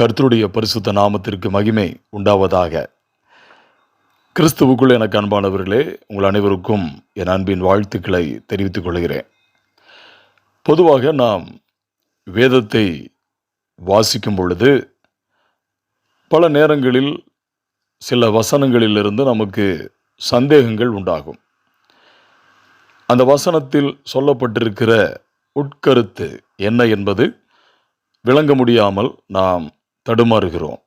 கர்த்தருடைய பரிசுத்த நாமத்திற்கு மகிமை உண்டாவதாக. கிறிஸ்துவுக்குள் எனக்கு அன்பானவர்களே உங்கள் அனைவருக்கும் என் அன்பின் வாழ்த்துக்களை தெரிவித்துக் கொள்கிறேன். பொதுவாக நாம் வேதத்தை வாசிக்கும் பொழுது பல நேரங்களில் சில வசனங்களிலிருந்து நமக்கு சந்தேகங்கள் உண்டாகும். அந்த வசனத்தில் சொல்லப்பட்டிருக்கிற உட்கருத்து என்ன என்பது விளங்க முடியாமல் நாம் தடுமாறுகிறோம்.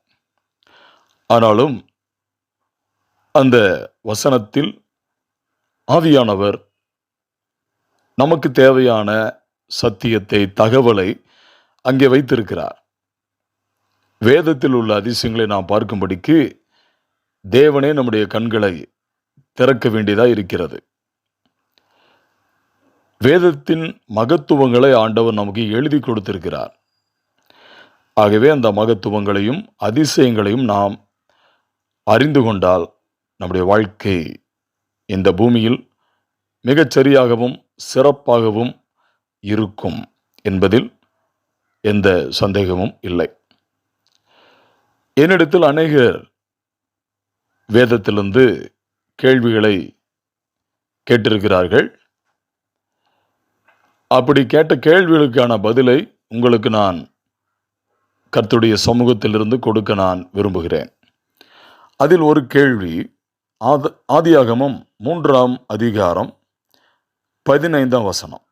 ஆனாலும் அந்த வசனத்தில் ஆவியானவர் நமக்கு தேவையான சத்தியத்தை தகவலை அங்கே வைத்திருக்கிறார். வேதத்தில் உள்ள அதிசயங்களை நாம் பார்க்கும்படிக்கு தேவனே நம்முடைய கண்களை திறக்க வேண்டியதாக இருக்கிறது. வேதத்தின் மகத்துவங்களை ஆண்டவர் நமக்கு எழுதி கொடுத்திருக்கிறார். ஆகவே அந்த மகத்துவங்களையும் அதிசயங்களையும் நாம் அறிந்து கொண்டால் நம்முடைய வாழ்க்கை இந்த பூமியில் மிகச்சரியாகவும் சிறப்பாகவும் இருக்கும் என்பதில் எந்த சந்தேகமும் இல்லை. என்னிடத்தில் அநேகர் வேதத்திலிருந்து கேள்விகளை கேட்டிருக்கிறார்கள். அப்படி கேட்ட கேள்விகளுக்கான பதிலை உங்களுக்கு நான் கர்த்துடைய சமூகத்திலிருந்து கொடுக்க நான் விரும்புகிறேன். அதில் ஒரு கேள்வி ஆத ஆதியாகமம் மூன்றாம் அதிகாரம் பதினைந்தாம் வசனம்.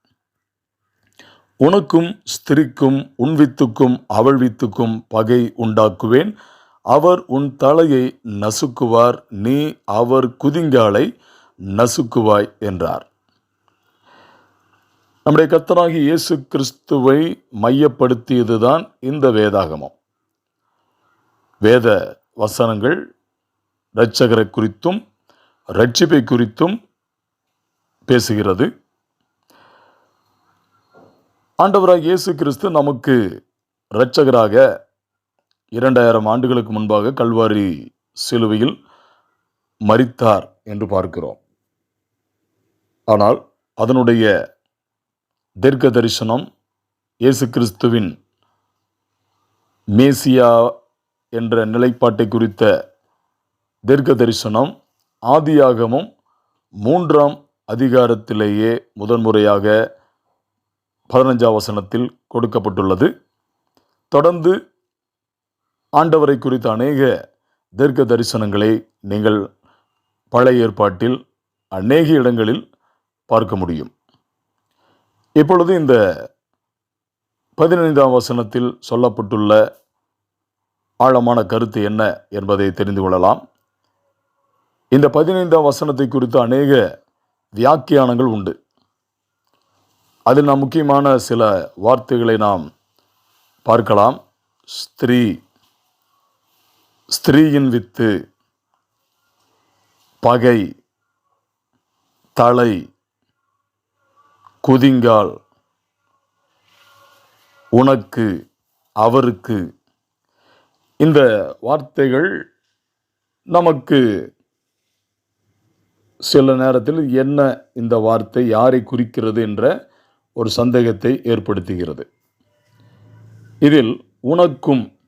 உனக்கும் ஸ்திரிக்கும் உன் வித்துக்கும் அவள் வித்துக்கும் பகை உண்டாக்குவேன். அவர் உன் தலையை நசுக்குவார் நீ அவர் குதிங்காலை நசுக்குவாய் என்றார். நம்முடைய கர்த்தராகி இயேசு கிறிஸ்துவை மையப்படுத்தியதுதான் இந்த வேதாகமம். வேத வசனங்கள் இரட்சகரை குறித்தும் ரட்சிப்பை குறித்தும் பேசுகிறது. ஆண்டவராக இயேசு கிறிஸ்து நமக்கு இரட்சகராக இரண்டாயிரம் ஆண்டுகளுக்கு முன்பாக கல்வாரி சிலுவையில் மறித்தார் என்று பார்க்கிறோம். ஆனால் அதனுடைய தீர்க்க தரிசனம் இயேசு கிறிஸ்துவின் மேசியா என்ற நிலைப்பாட்டை குறித்த தீர்க்க தரிசனம் ஆதியாகமும் மூன்றாம் அதிகாரத்திலேயே முதன்முறையாக பதினஞ்சாம் வசனத்தில் கொடுக்கப்பட்டுள்ளது. தொடர்ந்து ஆண்டவரை குறித்த அநேக தீர்க்க தரிசனங்களை நீங்கள் பழைய ஏற்பாட்டில் அநேக இடங்களில் பார்க்க முடியும். இப்பொழுது இந்த பதினைந்தாம் வசனத்தில் சொல்லப்பட்டுள்ள ஆழமான கருத்து என்ன என்பதை தெரிந்து கொள்ளலாம். இந்த பதினைந்தாம் வசனத்தை குறித்து அநேக வியாக்கியானங்கள் உண்டு. அதில் நாம் முக்கியமான சில வார்த்தைகளை நாம் பார்க்கலாம். ஸ்திரீ ஸ்திரீயின் வித்து பகை தலை குதிங்கால். உனக்கு அவருக்கு. இந்த வார்த்தைகள் நமக்கு சில நேரத்தில் என்ன இந்த வார்த்தை யாரை குறிக்கிறது என்ற ஒரு சந்தேகத்தை ஏற்படுத்துகிறது. இதில் உனக்கும்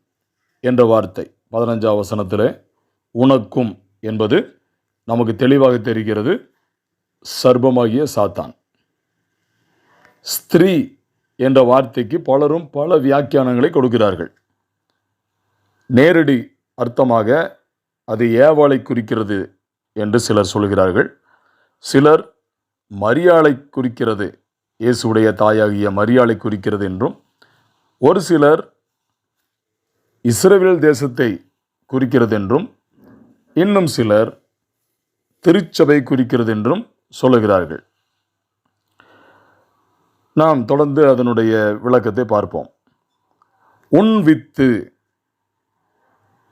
என்ற வார்த்தை பதினஞ்சாம் வசனத்தில் உனக்கும் என்பது நமக்கு தெளிவாக தெரிகிறது. சர்பமாகிய சாத்தான். ஸ்திரீ என்ற வார்த்தைக்கு பலரும் பல வியாக்கியானங்களை கொடுக்கிறார்கள். நேரடி அர்த்தமாக அது ஏவாளை குறிக்கிறது என்று சிலர் சொல்கிறார்கள். சிலர் மரியாளை குறிக்கிறது இயேசுடைய தாயாகிய மரியாளை குறிக்கிறது என்றும் ஒரு சிலர் இஸ்ரேல் தேசத்தை குறிக்கிறது என்றும் இன்னும் சிலர் திருச்சபை குறிக்கிறது என்றும் சொல்லுகிறார்கள். நாம் தொடர்ந்து அதனுடைய விளக்கத்தை பார்ப்போம். உன் வித்து.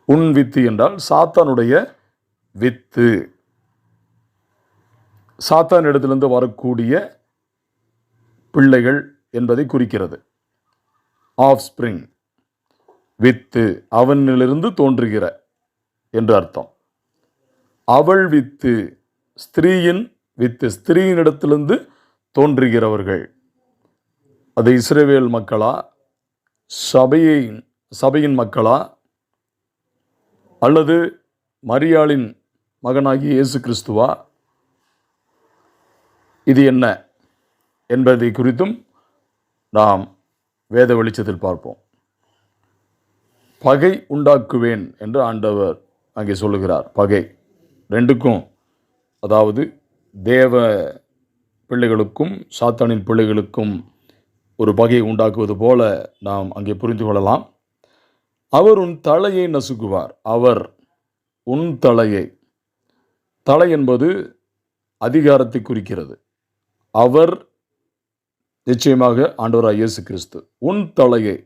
உன் வித்து என்றால் சாத்தானுடைய வித்து. சாத்தான் இடத்திலிருந்து வரக்கூடிய பிள்ளைகள் என்பதை குறிக்கிறது. ஆஃப் ஸ்பிரிங் வித்து அவனிலிருந்து தோன்றுகிற என்று அர்த்தம். அவள் வித்து ஸ்திரீயின் வித்து ஸ்திரீயினிடத்திலிருந்து தோன்றுகிறவர்கள். அது இஸ்ரேவேல் மக்களா? சபையை சபையின் மக்களா? அல்லது மரியாளின் மகனாகி இயேசு கிறிஸ்துவா? இது என்ன என்பதை குறித்தும் நாம் வேத வெளிச்சத்தில் பார்ப்போம். பகை உண்டாக்குவேன் என்று ஆண்டவர் அங்கே சொல்லுகிறார். பகை. ரெண்டுக்கும் அதாவது தேவ பிள்ளைகளுக்கும் சாத்தானின் பிள்ளைகளுக்கும் ஒரு பகையை உண்டாக்குவது போல நாம் அங்கே புரிந்து கொள்ளலாம். அவர் உன் தலையை நசுக்குவார். அவர் உன் தலையை. தலை என்பது அதிகாரத்தை குறிக்கிறது. அவர் நிச்சயமாக ஆண்டவராக இயேசு கிறிஸ்து உன் தலையை.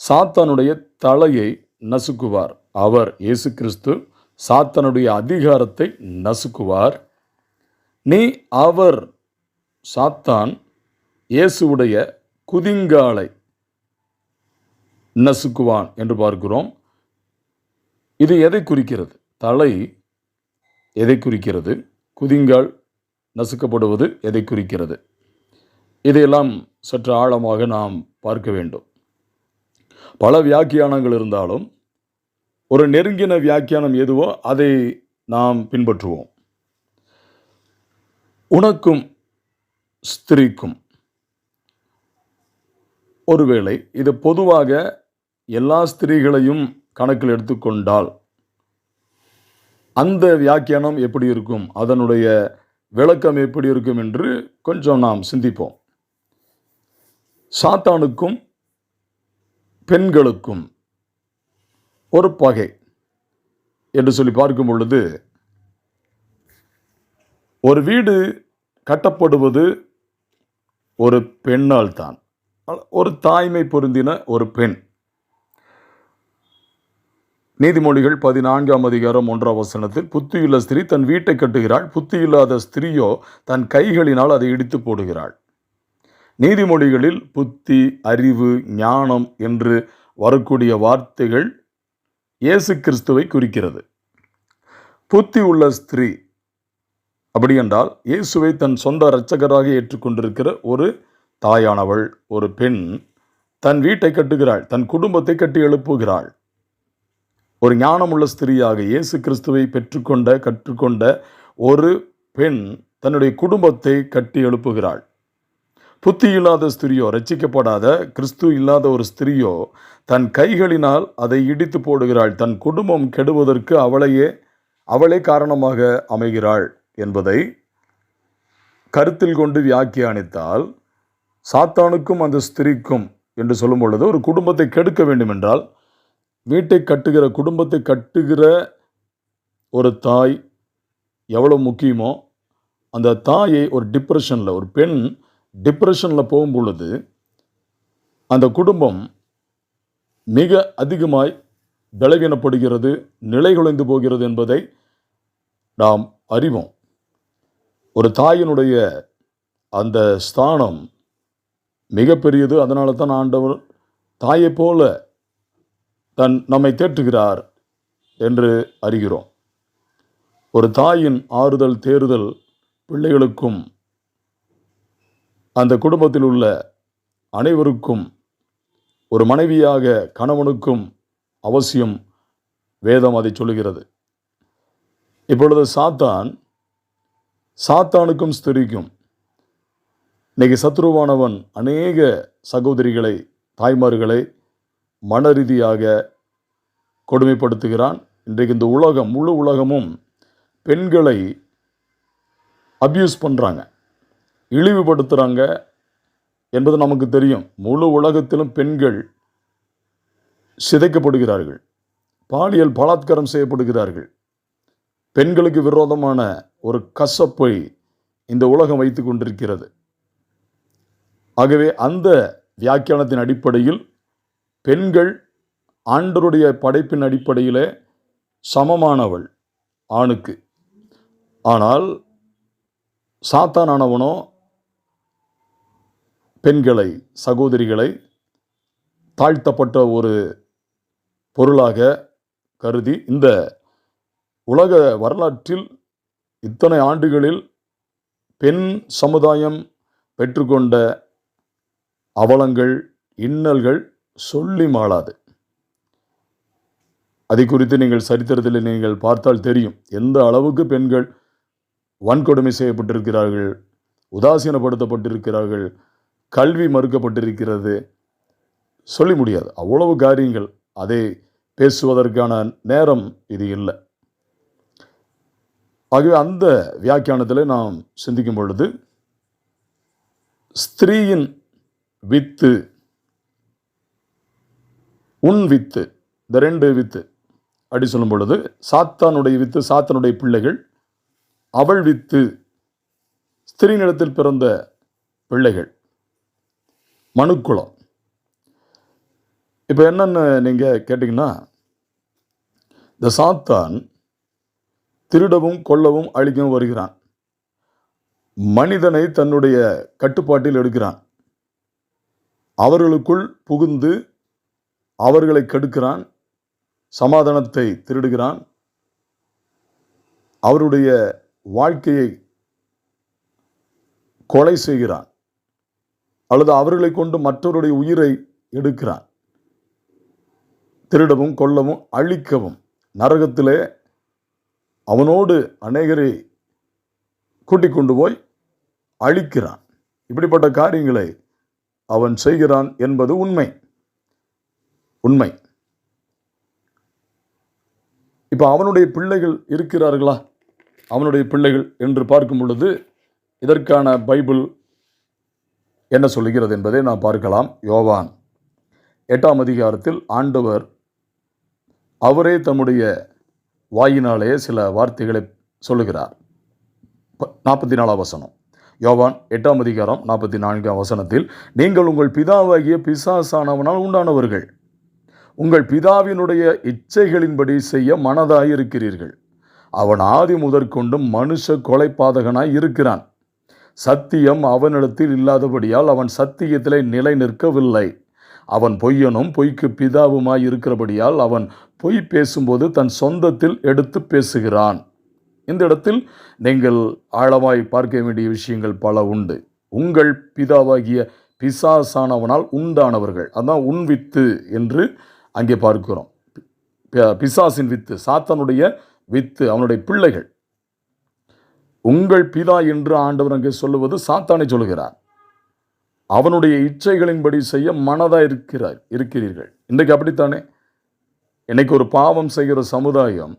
சாத்தானுடைய தலையை நசுக்குவார். அவர் இயேசு கிறிஸ்து சாத்தானுடைய அதிகாரத்தை நசுக்குவார். நீ அவர் சாத்தான் இயேசுவுடைய குதிங்காலை நசுக்குவான் என்று பார்க்கிறோம். இது எதை குறிக்கிறது? தலை எதை குறிக்கிறது? குதிங்கால் நசுக்கப்படுவது எதை குறிக்கிறது? இதையெல்லாம் சற்று ஆழமாக நாம் பார்க்க வேண்டும். பல வியாக்கியானங்கள் இருந்தாலும் ஒரு நெருங்கின வியாக்கியானம் எதுவோ அதை நாம் பின்பற்றுவோம். உனக்கும் ஸ்திரீக்கும் ஒருவேளை இது பொதுவாக எல்லா ஸ்திரீகளையும் கணக்கில் எடுத்துக்கொண்டால் அந்த வியாக்கியானம் எப்படி இருக்கும்? அதனுடைய விளக்கம் எப்படி இருக்கும் என்று கொஞ்சம் நாம் சிந்திப்போம். சாத்தானுக்கும் பெண்களுக்கும் ஒரு பகை என்று சொல்லி பார்க்கும் பொழுது ஒரு வீடு கட்டப்படுவது ஒரு பெண்ணால் தான் ஒரு தாய்மை பொருந்தின ஒரு பெண். நீதிமொழிகள் பதினான்காம் அதிகாரம் ஒன்றாம் வசனத்தில் புத்தியுள்ள ஸ்திரீ தன் வீட்டை கட்டுகிறாள் புத்தியில்லாத ஸ்திரீயோ தன் கைகளினால் அதை இடித்து போடுகிறாள். நீதிமொழிகளில் புத்தி அறிவு ஞானம் என்று வரக்கூடிய வார்த்தைகள் இயேசு கிறிஸ்துவை குறிக்கிறது. புத்தி உள்ள ஸ்திரீ அப்படி என்றால் இயேசுவை தன் சொந்த இரட்சகராக ஏற்றுக்கொண்டிருக்கிற ஒரு தாயானவள் ஒரு பெண் தன் வீட்டை கட்டுகிறாள் தன் குடும்பத்தை கட்டி எழுப்புகிறாள். ஒரு ஞானமுள்ள ஸ்திரீயாக இயேசு கிறிஸ்துவை பெற்றுக்கொண்ட கற்றுக்கொண்ட ஒரு பெண் தன்னுடைய குடும்பத்தை கட்டி எழுப்புகிறாள். புத்தி இல்லாத ஸ்திரியோ ரட்சிக்கப்படாத கிறிஸ்து இல்லாத ஒரு ஸ்திரியோ தன் கைகளினால் அதை இடித்து போடுகிறாள். தன் குடும்பம் கெடுவதற்கு அவளையே அவளே காரணமாக அமைகிறாள் என்பதை கருத்தில் கொண்டு வியாக்கியானித்தால் சாத்தானுக்கும் அந்த ஸ்திரீக்கும் என்று சொல்லும் பொழுது ஒரு குடும்பத்தை கெடுக்க வேண்டுமென்றால் வீட்டை கட்டுகிற குடும்பத்தை கட்டுகிற ஒரு தாய் எவ்வளோ முக்கியமோ அந்த தாயை ஒரு டிப்ரெஷனில் ஒரு பெண் டிப்ரெஷனில் போகும் பொழுது அந்த குடும்பம் மிக அதிகமாய் பலவீனப்படுகிறது நிலைகுலைந்து போகிறது என்பதை நாம் அறிவோம். ஒரு தாயினுடைய அந்த ஸ்தானம் மிகப்பெரியது. அதனால தான் ஆண்டவர் தாயைப் போல தன் நம்மை தேற்றுகிறார் என்று அறிகிறோம். ஒரு தாயின் ஆறுதல் தேறுதல் பிள்ளைகளுக்கும் அந்த குடும்பத்தில் உள்ள அனைவருக்கும் ஒரு மனைவியாக கணவனுக்கும் அவசியம் வேதம் அதை சொல்லுகிறது. இப்பொழுது சாத்தான் சாத்தானுக்கும் ஸ்திரிக்கும் இன்றைக்கி சத்ருவானவன் அநேக சகோதரிகளை தாய்மார்களை மன ரீதியாக கொடுமைப்படுத்துகிறான். இன்றைக்கு இந்த உலகம் முழு உலகமும் பெண்களை அப்யூஸ் பண்ணுறாங்க இழிவுபடுத்துகிறாங்க என்பது நமக்கு தெரியும். முழு உலகத்திலும் பெண்கள் சிதைக்கப்படுகிறார்கள். பாலியல் பலாத்காரம் செய்யப்படுகிறார்கள். பெண்களுக்கு விரோதமான ஒரு கசப்பை இந்த உலகம் வைத்து கொண்டிருக்கிறது. ஆகவே அந்த வியாக்கியானத்தின் அடிப்படையில் பெண்கள் ஆண்டருடைய படைப்பின் அடிப்படையில் சமமானவள் ஆணுக்கு. ஆனால் சாத்தானானவனோ பெண்களை சகோதரிகளை தாழ்த்தப்பட்ட ஒரு பொருளாக கருதி இந்த உலக வரலாற்றில் இத்தனை ஆண்டுகளில் பெண் சமுதாயம் பெற்றுக்கொண்ட அவலங்கள் இன்னல்கள் சொல்லி மாளாது. அதை குறித்து நீங்கள் சரித்திரத்தில் நீங்கள் பார்த்தால் தெரியும். எந்த அளவுக்கு பெண்கள் வன்கொடுமை செய்யப்பட்டிருக்கிறார்கள் உதாசீனப்படுத்தப்பட்டிருக்கிறார்கள் கல்வி மறுக்கப்பட்டிருக்கிறது சொல்லி முடியாது. அவ்வளவு காரியங்கள் அதை பேசுவதற்கான நேரம் இது இல்லை. ஆகவே அந்த வியாக்கியானத்தில் நாம் சிந்திக்கும் பொழுது ஸ்திரீயின் வித்து. உன் வித்து. இந்த ரெண்டு வித்து. அப்படி சொல்லும் பொழுது சாத்தானுடைய வித்து சாத்தானுடைய பிள்ளைகள் அவள் வித்து. ஸ்திரீனிடத்தில் பிறந்த பிள்ளைகள். மனுக்குளம் இப்போ என்னென்னு நீங்கள் கேட்டிங்கன்னா இந்த சாத்தான் திருடவும் கொல்லவும் அழிக்கவும் வருகிறான். மனிதனை தன்னுடைய கட்டுப்பாட்டில் எடுக்கிறான். அவர்களுக்குள் புகுந்து அவர்களை கெடுக்கிறான் சமாதானத்தை திருடுகிறான். அவருடைய வாழ்க்கையை கொலை செய்கிறான். அல்லது அவர்களை கொண்டு மற்றவருடைய உயிரை எடுக்கிறான். திருடவும் கொல்லவும் அழிக்கவும். நரகத்திலே அவனோடு அநேகரை கூட்டிக் கொண்டு போய் அழிக்கிறான். இப்படிப்பட்ட காரியங்களை அவன் செய்கிறான் என்பது உண்மை. உண்மை. இப்போ அவனுடைய பிள்ளைகள் இருக்கிறார்களா? அவனுடைய பிள்ளைகள் என்று பார்க்கும் பொழுது இதற்கான பைபிள் என்ன சொல்லுகிறது என்பதை நாம் பார்க்கலாம். யோவான் எட்டாம் அதிகாரத்தில் ஆண்டவர் அவரே தம்முடைய வாயினாலே சில வார்த்தைகளை சொல்லுகிறார். நாற்பத்தி நாலாம் வசனம். யோவான் எட்டாம் அதிகாரம் நாற்பத்தி நான்காம் வசனத்தில் நீங்கள் உங்கள் பிதாவாகிய பிசாசானவனால் உண்டானவர்கள். உங்கள் பிதாவினுடைய இச்சைகளின்படி செய்ய மனதாயிருக்கிறீர்கள். அவன் ஆதி முதற்கொண்டும் மனுஷ கொலைப்பாதகனாய் இருக்கிறான். சத்தியம் அவனிடத்தில் இல்லாதபடியால் அவன் சத்தியத்திலே நிலை நிற்கவில்லை அவன் பொய்யனும் பொய்க்கு பிதாவுமாய் இருக்கிறபடியால் அவன் பொய் பேசும்போது தன் சொந்தத்தில் எடுத்து பேசுகிறான். இந்த இடத்தில் நீங்கள் ஆழமாய் பார்க்க வேண்டிய விஷயங்கள் பல உண்டு. உங்கள் பிதாவாகிய பிசாசானவனால் உண்டானவர்கள். அதான் உன் வித்து என்று அங்கே பார்க்கிறோம். பிசாசின் வித்து சாத்தானுடைய வித்து அவனுடைய பிள்ளைகள். உங்கள் பிதா என்று ஆண்டவர் அங்கே சொல்லுவது சாத்தானை சொல்கிறார். அவனுடைய இச்சைகளின்படி செய்ய மனதாக இருக்கிறார் இருக்கிறீர்கள். இன்றைக்கு அப்படித்தானே? இன்னைக்கு ஒரு பாவம் செய்கிற சமுதாயம்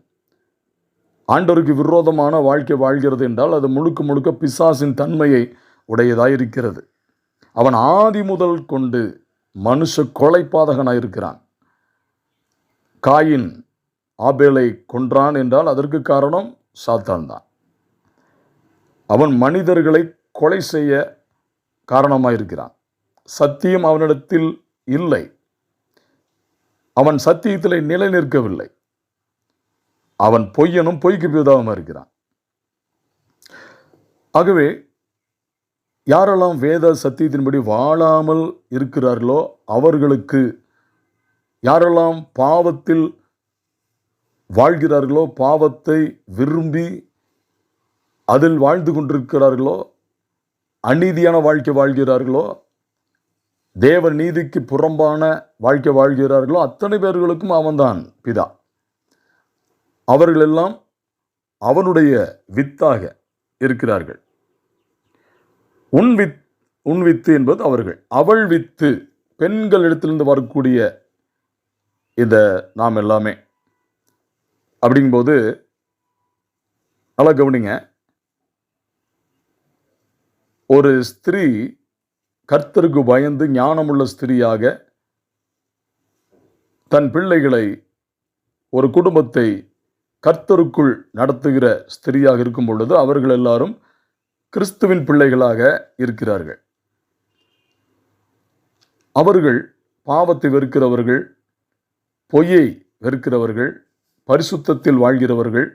ஆண்டவருக்கு விரோதமான வாழ்க்கை வாழ்கிறது என்றால் அது முழுக்க முழுக்க பிசாசின் தன்மையை உடையதாக இருக்கிறது அவன் ஆதி முதல் கொண்டு மனுஷ கொலைப்பாதகனாக இருக்கிறான். காயின் ஆபேலை கொன்றான் என்றால் அதற்கு காரணம் சாத்தான் தான். அவன் மனிதர்களை கொலை செய்ய காரணமாக இருக்கிறான். சத்தியம் அவனிடத்தில் இல்லை. அவன் சத்தியத்தில் நிலை நிற்கவில்லை அவன் பொய்யனும் பொய்க்கு பிதாவும் இருக்கிறான். ஆகவே யாரெல்லாம் வேத சத்தியத்தின்படி வாழாமல் இருக்கிறார்களோ அவர்களுக்கு யாரெல்லாம் பாவத்தில் வாழ்கிறார்களோ பாவத்தை விரும்பி அதில் வாழ்ந்து கொண்டிருக்கிறார்களோ அநீதியான வாழ்க்கை வாழ்கிறார்களோ தேவ நீதிக்கு புறம்பான வாழ்க்கை வாழ்கிறார்களோ அத்தனை பேர்களுக்கும் அவன்தான் பிதா. அவர்களெல்லாம் அவனுடைய வித்தாக இருக்கிறார்கள். உன் வித் உன் வித்து என்பது அவர்கள். அவள் வித்து பெண்களிடத்திலிருந்து வரக்கூடிய இந்த நாம் எல்லாமே. அப்படிங்கும்போது நல்லா கவனிங்க. ஒரு ஸ்திரீ கர்த்தருக்கு பயந்து ஞானமுள்ள ஸ்திரீயாக தன் பிள்ளைகளை ஒரு குடும்பத்தை கர்த்தருக்குள் நடத்துகிற ஸ்திரீயாக இருக்கும் பொழுது அவர்கள் எல்லாரும் கிறிஸ்துவின் பிள்ளைகளாக இருக்கிறார்கள். அவர்கள் பாவத்தை வெறுக்கிறவர்கள் பொய்யை வெறுக்கிறவர்கள் பரிசுத்தத்தில் வாழ்கிறவர்கள்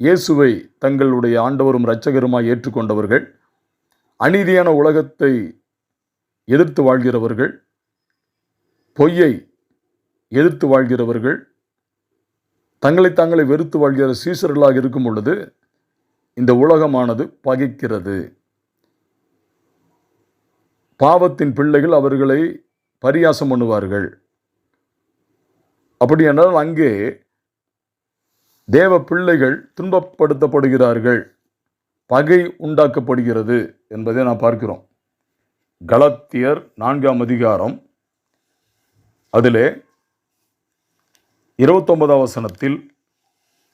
இயேசுவை தங்களுடைய ஆண்டவரும் இரட்சகருமாய் ஏற்றுக்கொண்டவர்கள் அநீதியான உலகத்தை எதிர்த்து வாழ்கிறவர்கள் பொய்யை எதிர்த்து வாழ்கிறவர்கள் தங்களை தாங்களை வெறுத்து வாழ்கிற சீசர்களாக இருக்கும் பொழுது இந்த உலகமானது பகைக்கிறது. பாவத்தின் பிள்ளைகள் அவர்களை பரியாசம் பண்ணுவார்கள். அப்படி என்றால் அங்கே தேவ பிள்ளைகள் துன்பப்படுத்தப்படுகிறார்கள். பகை உண்டாக்கப்படுகிறது என்பதை நாம் பார்க்கிறோம். கலத்தியர் நான்காம் அதிகாரம். அதிலே இருபத்தொன்பதாம் வசனத்தில்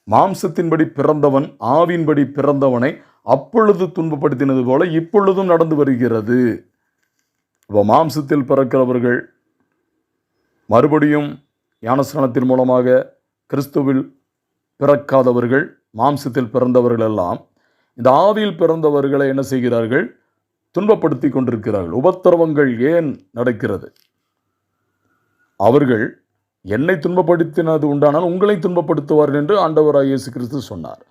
மாம்சத்தின்படி பிறந்தவன் ஆவின்படி பிறந்தவனை அப்பொழுது துன்பப்படுத்தினது போல இப்பொழுதும் நடந்து வருகிறது. இப்போ மாம்சத்தில் பிறக்கிறவர்கள் மறுபடியும் ஞானஸ்நானத்தின் மூலமாக கிறிஸ்துவில் பிறக்காதவர்கள் மாம்சத்தில் பிறந்தவர்கள் எல்லாம் இந்த ஆவியில் பிறந்தவர்களை என்ன செய்கிறார்கள்? துன்பப்படுத்தி கொண்டிருக்கிறார்கள். உபத்திரவங்கள் ஏன் நடக்கிறது? அவர்கள் என்னை துன்பப்படுத்தினது உண்டானால் உங்களை துன்பப்படுத்துவார் என்று ஆண்டவராக இயேசு கிறிஸ்து சொன்னார்.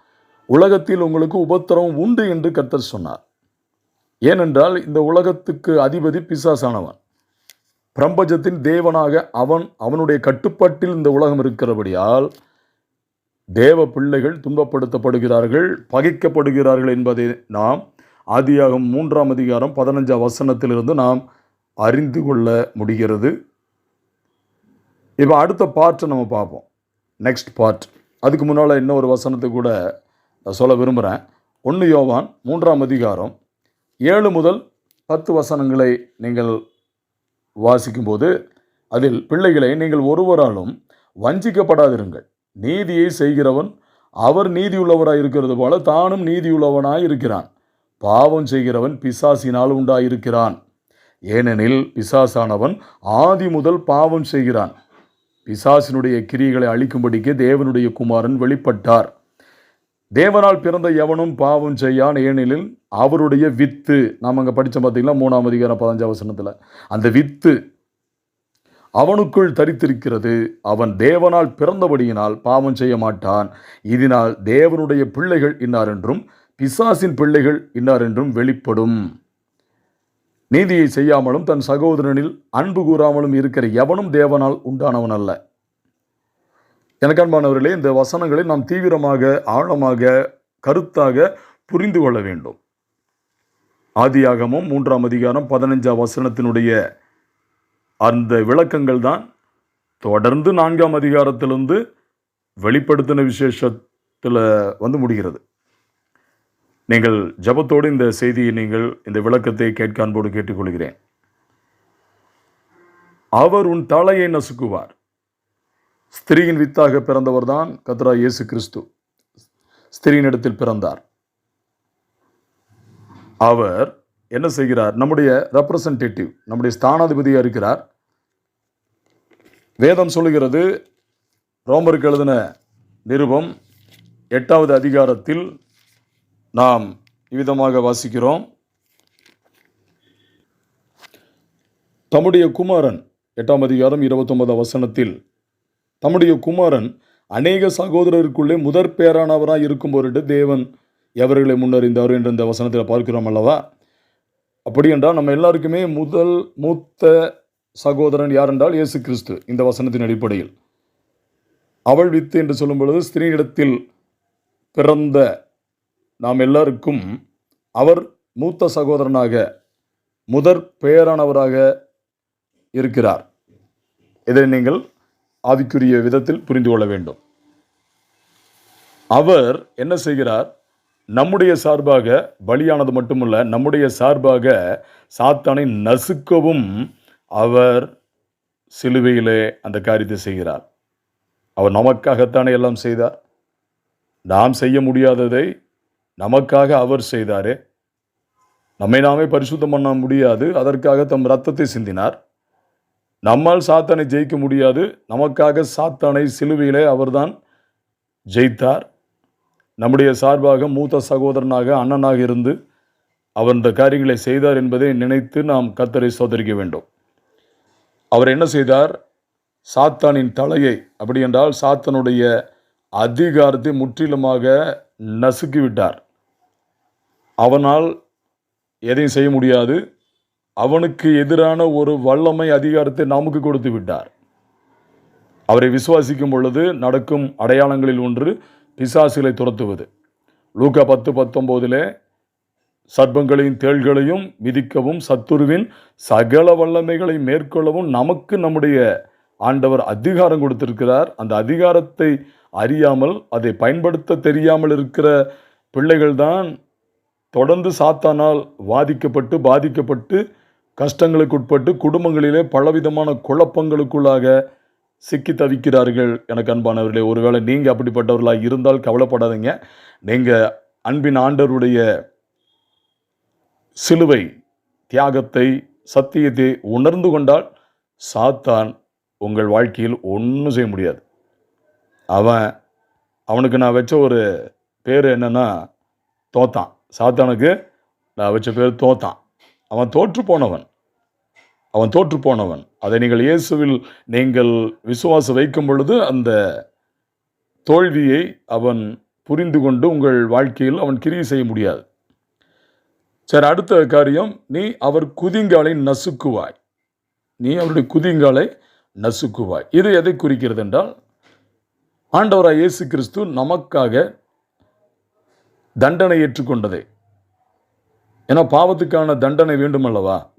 உலகத்தில் உங்களுக்கு உபத்திரவம் உண்டு என்று கர்த்தர் சொன்னார். ஏனென்றால் இந்த உலகத்துக்கு அதிபதி பிசாசானவன். பிரபஞ்சத்தின் தேவனாக அவன் அவனுடைய கட்டுப்பாட்டில் இந்த உலகம் இருக்கிறபடியால் தேவ பிள்ளைகள் துன்பப்படுத்தப்படுகிறார்கள் பகைக்கப்படுகிறார்கள் என்பதை நாம் ஆதியாகம் மூன்றாம் அதிகாரம் பதினஞ்சாம் வசனத்திலிருந்து நாம் அறிந்து கொள்ள முடிகிறது. இப்போ அடுத்த பார்ட்டை நம்ம பார்ப்போம். நெக்ஸ்ட் பார்ட் அதுக்கு முன்னால் இன்னொரு வசனத்தை கூட நான் சொல்ல விரும்புகிறேன் ஒன்று யோவான் மூன்றாம் அதிகாரம் ஏழு முதல் பத்து வசனங்களை நீங்கள் வாசிக்கும்போது அதில் பிள்ளைகளை நீங்கள் ஒருவராலும் வஞ்சிக்கப்படாதிருங்கள். நீதியை செய்கிறவன் அவர் நீதியுள்ளவராக இருக்கிறது போல தானும் நீதியுள்ளவனாய் இருக்கிறான். பாவம் செய்கிறவன் பிசாசினால் உண்டாயிருக்கிறான். ஏனெனில் பிசாசானவன் ஆதி முதல் பாவம் செய்கிறான். பிசாசினுடைய கிரியைகளை அழிக்கும்படிக்கு தேவனுடைய குமாரன் வெளிப்பட்டார். தேவனால் பிறந்த எவனும் பாவம் செய்யான் ஏனெனில் அவருடைய வித்து நாம் அங்கே படித்தோம் பார்த்திங்கன்னா மூணாம் அதிகாரம் பதினஞ்சாம் வசனத்தில். அந்த வித்து அவனுக்குள் தரித்திருக்கிறது. அவன் தேவனால் பிறந்தபடியினால் பாவம் செய்ய மாட்டான். இதனால் தேவனுடைய பிள்ளைகள் இன்னார் என்றும் பிசாசின் பிள்ளைகள் இன்னார் என்றும் வெளிப்படும். நீதியை செய்யாமலும் தன் சகோதரனில் அன்பு கூறாமலும் இருக்கிற எவனும் தேவனால் உண்டானவன் அல்ல. எனக்கு அன்பானவர்களே இந்த வசனங்களை நாம் தீவிரமாக ஆழமாக கருத்தாக புரிந்து கொள்ள வேண்டும். ஆதியாகமும் மூன்றாம் அதிகாரம் பதினஞ்சாம் வசனத்தினுடைய அந்த விளக்கங்கள் தான் தொடர்ந்து நான்காம் அதிகாரத்திலிருந்து வெளிப்படுத்தின விசேஷத்தில் வந்து முடிகிறது. நீங்கள் ஜபத்தோடு இந்த செய்தியை நீங்கள் இந்த விளக்கத்தை கேட்க அன்போடு கேட்டுக்கொள்கிறேன். அவர் உன் தலையை நசுக்குவார். ஸ்திரீயின் வித்தாக பிறந்தவர் தான் கத்ரா இயேசு கிறிஸ்து. ஸ்திரீனிடத்தில் பிறந்தார். அவர் என்ன செய்கிறார்? நம்முடைய ரெப்ரசன்டேட்டிவ் நம்முடைய ஸ்தானாதிபதியாக இருக்கிறார். வேதம் சொல்லுகிறது ரோமருக்கு எழுதின நிருபம் எட்டாவது அதிகாரத்தில் நாம் இவ்விதமாக வாசிக்கிறோம். தம்முடைய குமாரன் எட்டாம் அதிகாரம் இருபத்தொன்பது வசனத்தில் தம்முடைய குமாரன் அநேக சகோதரருக்குள்ளே முதற் பேரானவராக இருக்கும் பொருட்டு தேவன் எவர்களை முன்னறிந்தார் என்ற இந்த வசனத்தில் பார்க்கிறோம் அல்லவா? அப்படி என்றால் நம்ம எல்லாருக்குமே முதல் மூத்த சகோதரன் யார் என்றால் இயேசு கிறிஸ்து இந்த வசனத்தின் அடிப்படையில். அவள் வித்து என்று சொல்லும் பொழுது ஸ்திரீனிடத்தில் பிறந்த நாம் எல்லாருக்கும் அவர் மூத்த சகோதரனாக முதற் பெயரானவராக இருக்கிறார். இதை நீங்கள் ஆவிக்குரிய விதத்தில் புரிந்து கொள்ள வேண்டும். அவர் என்ன செய்கிறார்? நம்முடைய சார்பாக பலியானது மட்டுமல்ல நம்முடைய சார்பாக சாத்தானை நசுக்கவும் அவர் சிலுவையிலே அந்த காரியத்தை செய்கிறார். அவர் நமக்காகத்தானே எல்லாம் செய்தார். நாம் செய்ய முடியாததை நமக்காக அவர் செய்தாரே. நம்மை நாமே பரிசுத்தம் பண்ண முடியாது. அதற்காக தம் ரத்தத்தை சிந்தினார். நம்மால் சாத்தானை ஜெயிக்க முடியாது. நமக்காக சாத்தானை சிலுவையிலே அவர்தான் ஜெயித்தார். நம்முடைய சார்பாக மூத்த சகோதரனாக அண்ணனாக இருந்து அவர் இந்த காரியங்களை செய்தார் என்பதை நினைத்து நாம் கத்தரை சோதரிக்க வேண்டும். அவர் என்ன செய்தார்? சாத்தானின் தலையை அப்படி என்றால் சாத்தனுடைய அதிகாரத்தை முற்றிலுமாக நசுக்கிவிட்டார். அவனால் எதையும் செய்ய முடியாது. அவனுக்கு எதிரான ஒரு வல்லமை அதிகாரத்தை நமக்கு கொடுத்து விட்டார். அவரை விசுவாசிக்கும் பொழுது நடக்கும் அடையாளங்களில் ஒன்று பிசாசுகளை துரத்துவது. லூக்கா பத்து பத்தொம்போதிலே சர்ப்பங்களையும் தேள்களையும் மிதிக்கவும் சத்துருவின் சகல வல்லமைகளை மேற்கொள்ளவும் நமக்கு நம்முடைய ஆண்டவர் அதிகாரம் கொடுத்திருக்கிறார். அந்த அதிகாரத்தை அறியாமல் அதை பயன்படுத்த தெரியாமல் இருக்கிற பிள்ளைகள்தான் தொடர்ந்து சாத்தானால் வாதிக்கப்பட்டு பாதிக்கப்பட்டு கஷ்டங்களுக்கு உட்பட்டு குடும்பங்களிலே பலவிதமான குழப்பங்களுக்குள்ளாக சிக்கி தவிக்கிறார்கள். எனக்கு அன்பானவர்களே ஒருவேளை நீங்கள் அப்படிப்பட்டவர்களாக இருந்தால் கவலைப்படாதீங்க. நீங்கள் அன்பின் ஆண்டவருடைய சிலுவை தியாகத்தை சத்தியத்தை உணர்ந்து கொண்டால் சாத்தான் உங்கள் வாழ்க்கையில் ஒன்றும் செய்ய முடியாது. அவன் அவனுக்கு நான் வச்ச ஒரு பேர் என்னன்னா தோத்தான். சாத்தானுக்கு நான் வச்ச பேர் தோத்தான் அவன் தோற்று போனவன். அவன் தோற்று போனவன். அதை நீங்கள் இயேசுவில் நீங்கள் விசுவாசம் வைக்கும் பொழுது அந்த தோல்வியை அவன் புரிந்து கொண்டு உங்கள் வாழ்க்கையில் அவன் கிரியை செய்ய முடியாது. சரி அடுத்த காரியம் நீ அவர் குதிங்காலை நசுக்குவாய். நீ அவருடைய குதிங்காலை நசுக்குவாய். இது எதை குறிக்கிறது என்றால் ஆண்டவராய் இயேசு கிறிஸ்து நமக்காக தண்டனை ஏற்றுக்கொண்டதே. ஏன்னா பாவத்துக்கான தண்டனை வேண்டுமல்லவா?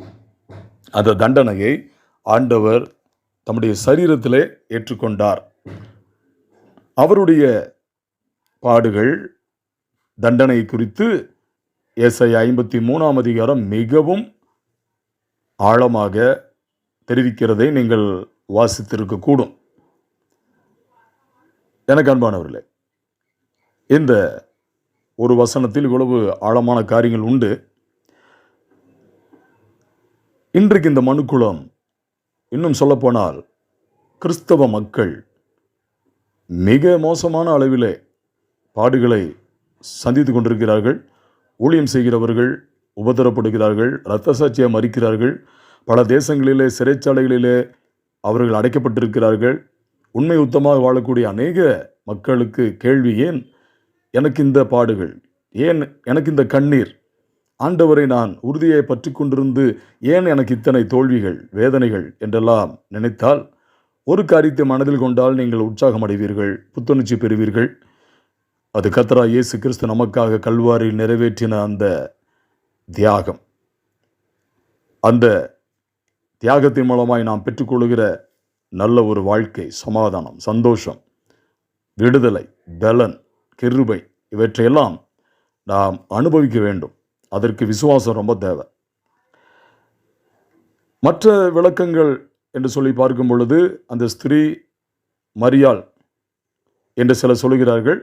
அந்த தண்டனையை ஆண்டவர் தம்முடைய சரீரத்திலே ஏற்றுக்கொண்டார். அவருடைய பாடுகள் தண்டனை குறித்து எஸ்ஐ ஐம்பத்தி மூணாம் அதிகாரம் மிகவும் ஆழமாக தெரிவிக்கிறதை நீங்கள் வாசித்திருக்கக்கூடும். எனக்கு அன்பானவர்களே இந்த ஒரு வசனத்தில் இவ்வளவு ஆழமான காரியங்கள் உண்டு. இன்றைக்கு இந்த மனுக்குளம் இன்னும் சொல்லப்போனால் கிறிஸ்தவ மக்கள் மிக மோசமான அளவிலே பாடுகளை சந்தித்து கொண்டிருக்கிறார்கள். ஊழியம் செய்கிறவர்கள் உபதரப்படுகிறார்கள் இரத்த சாட்சியை மறிக்கிறார்கள் பல தேசங்களிலே சிறைச்சாலைகளிலே அவர்கள் அடைக்கப்பட்டிருக்கிறார்கள். உண்மை உத்தமாக வாழக்கூடிய அநேக மக்களுக்கு கேள்வி ஏன் எனக்கு இந்த பாடுகள் ஏன் எனக்கு இந்த கண்ணீர்? ஆண்டவரை நான் உறுதியை பற்றி கொண்டிருந்து ஏன் எனக்கு இத்தனை தோல்விகள் வேதனைகள் என்றெல்லாம் நினைத்தால் ஒரு காரியத்தை மனதில் கொண்டால் நீங்கள் உற்சாகம் அடைவீர்கள் புத்துணர்ச்சி பெறுவீர்கள். அது கத்ரா இயேசு கிறிஸ்து நமக்காக கல்வாரியில் நிறைவேற்றின அந்த தியாகம். அந்த தியாகத்தின் மூலமாய் நாம் பெற்றுக்கொள்கிற நல்ல ஒரு வாழ்க்கை சமாதானம் சந்தோஷம் விடுதலை பலன் கிருபை இவற்றையெல்லாம் நாம் அனுபவிக்க வேண்டும். அதற்கு விசுவாசம் ரொம்ப தேவை. மற்ற விளக்கங்கள் என்று சொல்லி பார்க்கும் பொழுது அந்த ஸ்திரீ மரியாள் என்று சிலர் சொல்கிறார்கள்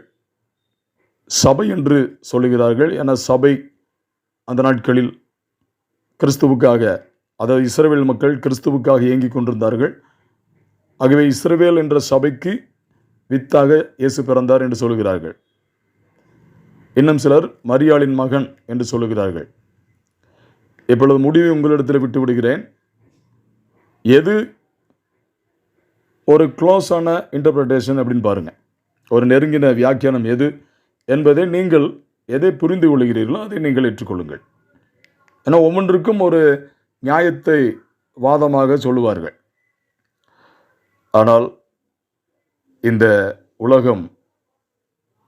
சபை என்று சொல்லுகிறார்கள். என சபை அந்த நாட்களில் கிறிஸ்துவுக்காக அதாவது இஸ்ரவேல் மக்கள் கிறிஸ்துவுக்காக இயங்கிக் கொண்டிருந்தார்கள். ஆகவே இஸ்ரவேல் என்ற சபைக்கு வித்தாக இயேசு பிறந்தார் என்று சொல்கிறார்கள் இன்னும் சிலர் மரியாளின் மகன் என்று சொல்லுகிறார்கள். இப்பொழுது முடிவை உங்களிடத்தில் விட்டு விடுகிறேன். எது ஒரு க்ளோஸான இன்டர்பிரிட்டேஷன் அப்படின்னு பாருங்கள் ஒரு நெருங்கின வியாக்கியானம் எது என்பதை நீங்கள் எதை புரிந்து கொள்கிறீர்களோ அதை நீங்கள் ஏற்றுக்கொள்ளுங்கள். ஏன்னா ஒவ்வொன்றுக்கும் ஒரு நியாயத்தை வாதமாக சொல்லுவார்கள். ஆனால் இந்த உலகம்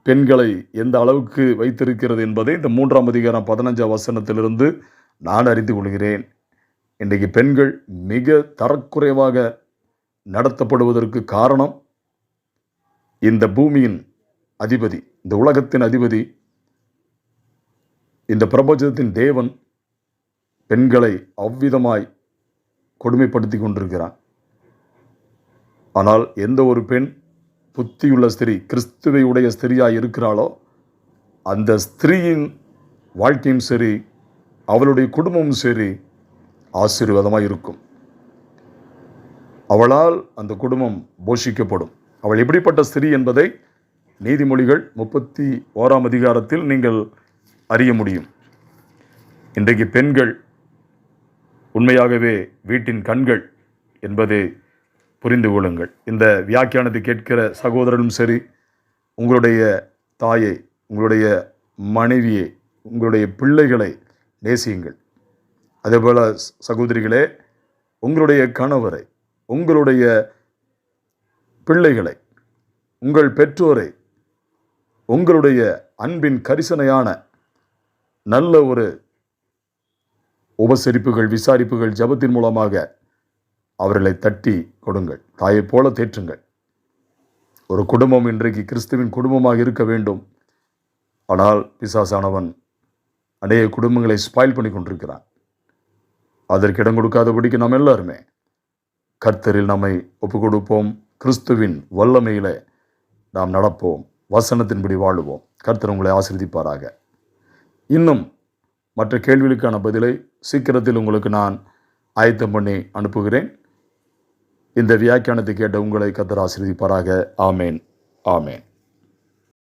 பெண்களை எந்த அளவுக்கு வைத்திருக்கிறது என்பதை இந்த மூன்றாம் அதிகாரம் பதினஞ்சாம் வசனத்திலிருந்து நான் அறிந்து கொள்கிறேன். இன்றைக்கு பெண்கள் மிக தரக்குறைவாக நடத்தப்படுவதற்கு காரணம் இந்த பூமியின் அதிபதி இந்த உலகத்தின் அதிபதி இந்த பிரபஞ்சத்தின் தேவன் பெண்களை அவ்விதமாய் கொடுமைப்படுத்தி கொண்டிருக்கிறான். ஆனால் எந்த ஒரு பெண் புத்தியுள்ள ஸ்திரீ கிறிஸ்துவை உடைய இருக்கிறாளோ அந்த ஸ்திரீயின் வாழ்க்கையும் சரி அவளுடைய குடும்பமும் சரி ஆசீர்வாதமாக இருக்கும். அவளால் அந்த குடும்பம் போஷிக்கப்படும். அவள் எப்படிப்பட்ட ஸ்திரீ என்பதை நீதிமொழிகள் முப்பத்தி ஓராம் அதிகாரத்தில் நீங்கள் அறிய முடியும். இன்றைக்கு பெண்கள் உண்மையாகவே வீட்டின் கண்கள் என்பது புரிந்து கொள்ளுங்கள். இந்த வியாக்கியானத்தை கேட்கிற சகோதரனும் சரி உங்களுடைய தாயை உங்களுடைய மனைவியை உங்களுடைய பிள்ளைகளை நேசியுங்கள். அதேபோல் சகோதரிகளே உங்களுடைய கணவரை உங்களுடைய பிள்ளைகளை உங்கள் பெற்றோரை உங்களுடைய அன்பின் கரிசனையான நல்ல ஒரு உபசரிப்புகள் விசாரிப்புகள் ஜபத்தின் மூலமாக அவர்களை தட்டி கொடுங்கள். தாயைப் போல தேற்றுங்கள். ஒரு குடும்பம் இன்றைக்கு கிறிஸ்துவின் குடும்பமாக இருக்க வேண்டும். ஆனால் பிசாசானவன் அநேக குடும்பங்களை ஸ்பாயில் பண்ணி கொண்டிருக்கிறான். அதற்கு இடம் கொடுக்காதபடிக்கு நாம் எல்லாருமே கர்த்தரில் நம்மை ஒப்பு கொடுப்போம். கிறிஸ்துவின் வல்லமையில் நாம் நடப்போம். வசனத்தின்படி வாழுவோம். கர்த்தர் உங்களை ஆசிர்வதிப்பாராக. இன்னும் மற்ற கேள்விகளுக்கான பதிலை சீக்கிரத்தில் உங்களுக்கு நான் ஆயத்தம் பண்ணி அனுப்புகிறேன். இந்த வியாக்கியானத்தை கேட்ட உங்களை கத்தர் ஆசிர்வதிப்பாராக. ஆமேன். ஆமேன்.